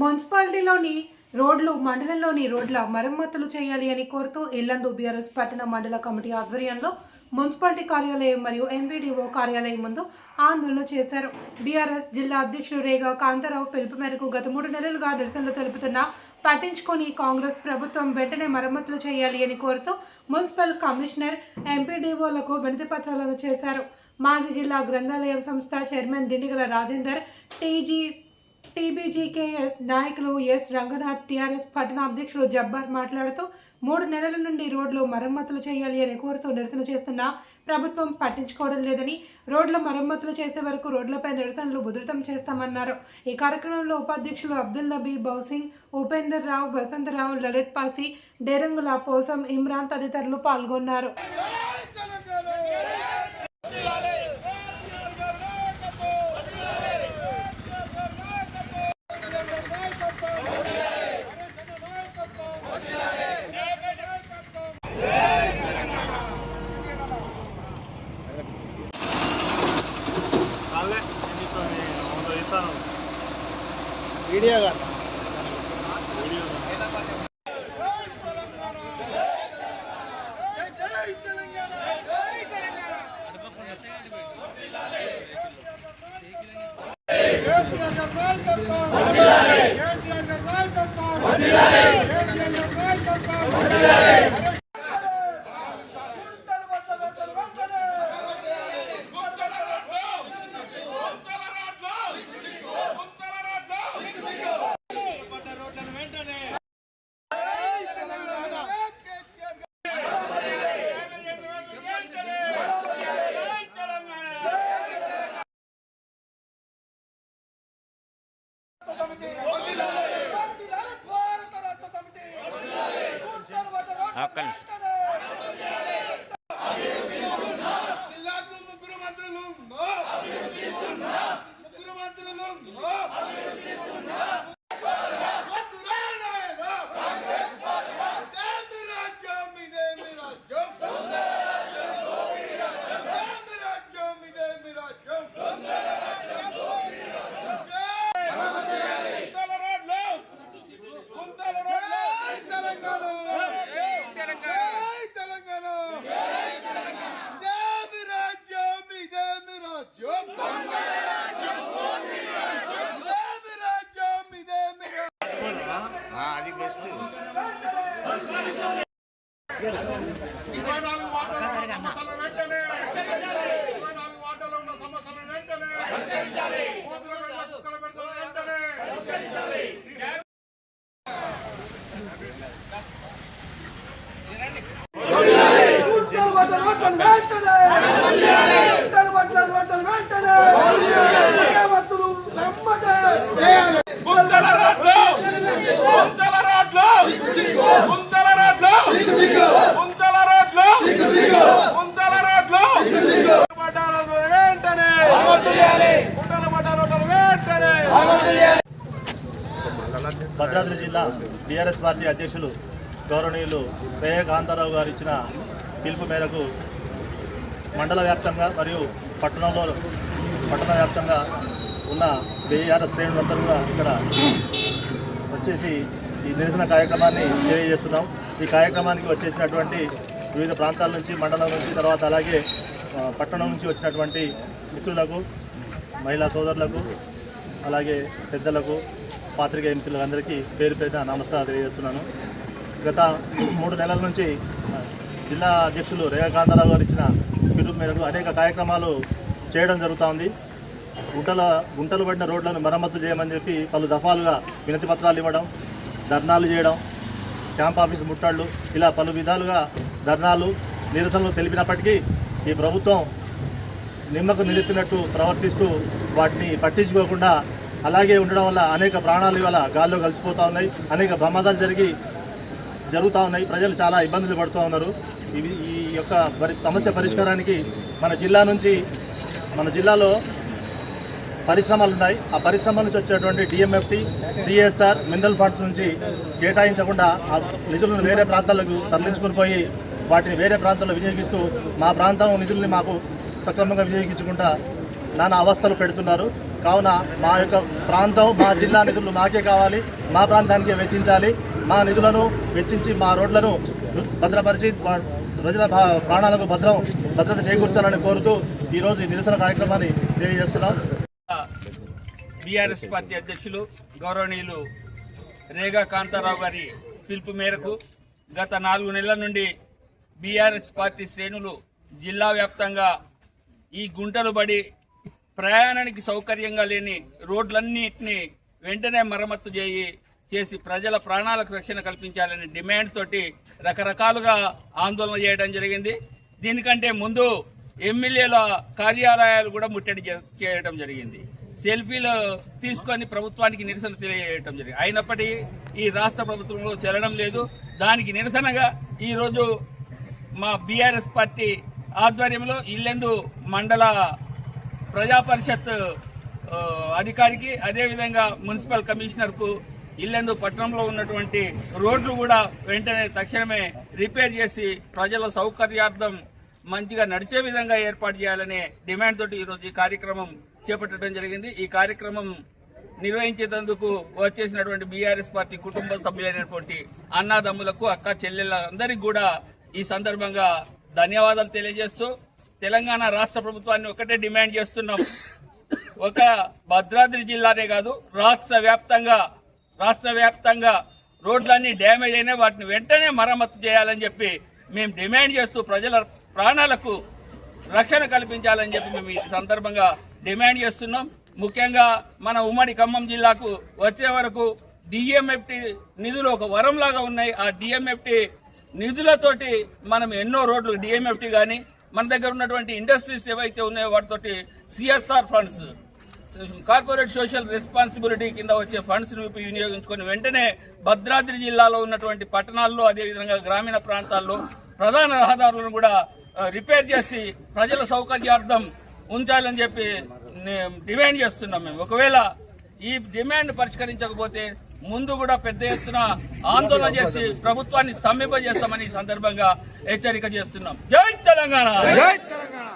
మున్సిపాలిటీలోని రోడ్లు మండలంలోని రోడ్ల మరమ్మతులు చేయాలి అని కోరుతూ ఇల్లందు బీఆర్ఎస్ పట్టణ మండల కమిటీ ఆధ్వర్యంలో మున్సిపాలిటీ కార్యాలయం మరియు ఎంపీడీఓ కార్యాలయం ముందు ఆందోళన చేశారు. బీఆర్ఎస్ జిల్లా అధ్యక్షుడు రేగా కాంతారావు పిలుపు మేరకు గత మూడు నెలలుగా నిరసనలు తెలుపుతున్న పట్టించుకొని కాంగ్రెస్ ప్రభుత్వం వెంటనే మరమ్మతులు చేయాలి అని కోరుతూ మున్సిపల్ కమిషనర్ ఎంపీడీఓలకు వినతి పత్రాలను చేశారు. మాజీ జిల్లా గ్రంథాలయం సంస్థ chairman Dindigala Rajender TG TBGKS నాయకులు ఎస్ రంగనాథ్ టీఆర్ఎస్ పట్టణ అధ్యక్షుడు జబ్బార్ మాట్లాడుతూ మూడు నెలల నుండి రోడ్లు మరమ్మతులు చేయాలి అని కోరుతూ నిరసన చేస్తున్న ప్రభుత్వం పట్టించుకోవడం లేదని రోడ్ల మరమ్మతులు చేసే వరకు రోడ్లపై నిరసనలు ఉధృతం చేస్తామన్నారు. ఈ కార్యక్రమంలో ఉపాధ్యక్షులు అబ్దుల్ నబీ బౌసింగ్ ఉపేందర్ రావు వసంతరావు లలిత్ పాసి డేరంగుల పోసం ఇమ్రాన్ తదితరులు పాల్గొన్నారు. వాళ్ళే నీతో నేను ఇస్తాను వీడియో కాదు జిల్లాకు ఇరవై నాలుగు వాటాల ఉన్న సమస్యలు వెంటనే. ఇరవై నాలుగు వాటాల ఉన్న సమస్యలు వెంటనే కోతుల పెడత కుక్కల పెడత వెంటనే గుంటలు పట్ట రోడ్లను వెంటనే గుంటలు పట్ట రోడ్లను వెంటనే మరమ్మతులు వెంబడే గుంతల రోడ్లు గుంతల రోడ్లు గుంతల రోడ్లు గుంతల రోడ్లు గుంతల రోడ్లు పట్టాల వెంటనే గుంటల పట్ట రోడ్లు వెంటనే భద్రాద్రి జిల్లా టీఆర్ఎస్ పార్టీ అధ్యక్షులు గౌరవనీయులు పేయ కాంతారావు గారు ఇచ్చిన పిలుపు మేరకు మండల వ్యాప్తంగా మరియు పట్టణంలో పట్టణ వ్యాప్తంగా ఉన్న బీఆర్ఎస్ శ్రేణులందరూ కూడా ఇక్కడ వచ్చేసి ఈ నిరసన కార్యక్రమాన్ని తెలియజేస్తున్నాం. ఈ కార్యక్రమానికి వచ్చేసినటువంటి వివిధ ప్రాంతాల నుంచి మండలం నుంచి తర్వాత అలాగే పట్టణం నుంచి వచ్చినటువంటి మిత్రులకు మహిళా సోదరులకు అలాగే పెద్దలకు పాత్రికేయ మిత్రులందరికీ పేరు పేరున నమస్కారం తెలియజేస్తున్నాను. గత మూడు నెలల నుంచి జిల్లా అధ్యక్షులు రేఖాకాంతారావు గారు ఇచ్చిన పిలుపు మేరకు అనేక కార్యక్రమాలు చేయడం జరుగుతోంది. గుంటల గుంటలు పడిన రోడ్లను మరమ్మతు చేయమని చెప్పి పలు దఫాలుగా వినతి పత్రాలు ఇవ్వడం ధర్నాలు చేయడం క్యాంప్ ఆఫీస్ ముట్టళ్ళు ఇలా పలు విధాలుగా ధర్నాలు నిరసనలు తెలిపినప్పటికీ ఈ ప్రభుత్వం నిమ్మకు నిలెత్తినట్టు ప్రవర్తిస్తూ వాటిని పట్టించుకోకుండా అలాగే ఉండడం వల్ల అనేక ప్రాణాలు ఇవాళ గాల్లో కలిసిపోతూ ఉన్నాయి. అనేక ప్రమాదాలు జరిగి జరుగుతూ ఉన్నాయి. ప్రజలు చాలా ఇబ్బందులు పడుతూ ఉన్నారు. ఇవి ఈ యొక్క పరి సమస్య పరిష్కారానికి మన జిల్లా నుంచి మన జిల్లాలో పరిశ్రమలు ఉన్నాయి. ఆ పరిశ్రమల నుంచి వచ్చేటువంటి డిఎంఎఫ్టీ సిఎస్ఆర్ మినరల్ ఫండ్స్ నుంచి కేటాయించకుండా ఆ నిధులను వేరే ప్రాంతాలకు తరలించుకుని పోయి వాటిని వేరే ప్రాంతాల్లో వినియోగిస్తూ మా ప్రాంతం నిధుల్ని మాకు సక్రమంగా వినియోగించకుండా నానా అవస్థలు పెడుతున్నారు. కావున మా యొక్క ప్రాంతం మా జిల్లా నిధులు మాకే కావాలి. మా ప్రాంతానికే వెచ్చించాలి. మా నిధులను వెచ్చించి మా రోడ్లను భద్రపరిచి మా ప్రజల ప్రాణాలకు భద్రం భద్రత చేకూర్చాలని కోరుతూ ఈరోజు నిరసన కార్యక్రమాన్ని తెలియజేస్తున్నాం. బీఆర్ఎస్ పార్టీ అధ్యక్షులు గౌరవనీయులు రేగా కాంతారావు గారి పిలుపు మేరకు గత నాలుగు నెలల నుండి బీఆర్ఎస్ పార్టీ శ్రేణులు జిల్లా వ్యాప్తంగా ఈ గుంటలు బడి ప్రయాణానికి సౌకర్యంగా లేని రోడ్లన్నింటినీ వెంటనే మరమ్మత్తు చేయి చేసి ప్రజల ప్రాణాలకు రక్షణ కల్పించాలని డిమాండ్ తోటి రకరకాలుగా ఆందోళన చేయడం జరిగింది. దీనికంటే ముందు ఎమ్మెల్యేల కార్యాలయాలు కూడా ముట్టడి చే- చేయడం జరిగింది. సెల్ఫీలు తీసుకొని ప్రభుత్వానికి నిరసన తెలియజేయడం జరిగింది. అయినప్పటికీ ఈ రాష్ట్ర ప్రభుత్వంలో చెల్లడం లేదు. దానికి నిరసనగా ఈరోజు మా బీఆర్ఎస్ పార్టీ ఆధ్వర్యంలో ఇల్లెందు మండల ప్రజా పరిషత్ అధికారికి అదేవిధంగా మున్సిపల్ కమిషనర్కు ఇల్లెందు పట్టణంలో ఉన్నటువంటి రోడ్లు కూడా వెంటనే తక్షణమే రిపేర్ చేసి ప్రజల సౌకర్యార్థం మంచిగా నడిచే విధంగా ఏర్పాటు చేయాలనే డిమాండ్ తోటి ఈరోజు ఈ కార్యక్రమం చేపట్టడం జరిగింది. ఈ కార్యక్రమం నిర్వహించేందుకు వచ్చేసినటువంటి బీఆర్ఎస్ పార్టీ కుటుంబ సభ్యులైనటువంటి అన్నాదమ్ములకు అక్క చెల్లెళ్ళందరికీ కూడా ఈ సందర్భంగా ధన్యవాదాలు తెలియజేస్తూ తెలంగాణ రాష్ట్ర ప్రభుత్వాన్ని ఒకటే డిమాండ్ చేస్తున్నాం. ఒక భద్రాద్రి జిల్లానే కాదు రాష్ట్ర వ్యాప్తంగా రాష్ట్ర వ్యాప్తంగా రోడ్లన్నీ డ్యామేజ్ అయినా వాటిని వెంటనే మరమ్మతు చేయాలని చెప్పి మేము డిమాండ్ చేస్తూ ప్రజల ప్రాణాలకు రక్షణ కల్పించాలని చెప్పి మేము ఈ సందర్భంగా డిమాండ్ చేస్తున్నాం. ముఖ్యంగా మన ఉమ్మడి ఖమ్మం జిల్లాకు వచ్చే వరకు డిఎంఎఫ్టి నిధులు ఒక వరం లాగా ఉన్నాయి. ఆ డిఎంఎఫ్టి నిధులతోటి మనం ఎన్నో రోడ్లు డిఎంఎఫ్టి కానీ మన దగ్గర ఉన్నటువంటి ఇండస్ట్రీస్ ఏవైతే ఉన్నాయో వాటితోటి CSR funds corporate social responsibility కింద వచ్చే ఫండ్స్ వినియోగించుకుని వెంటనే భద్రాద్రి జిల్లాలో ఉన్నటువంటి పట్టణాల్లో అదేవిధంగా గ్రామీణ ప్రాంతాల్లో ప్రధాన రహదారులను కూడా రిపేర్ చేసి ప్రజల సౌకర్యార్థం ఉంచాలని చెప్పి డిమాండ్ చేస్తున్నాం మేము. ఒకవేళ ఈ డిమాండ్ పరిష్కరించకపోతే ముందు కూడా పెద్ద ఎత్తున ఆందోళన చేసి ప్రభుత్వాన్ని స్తంభింపజేస్తామని ఈ సందర్భంగా హెచ్చరిక చేస్తున్నాం. జై తెలంగాణ! జై తెలంగాణ!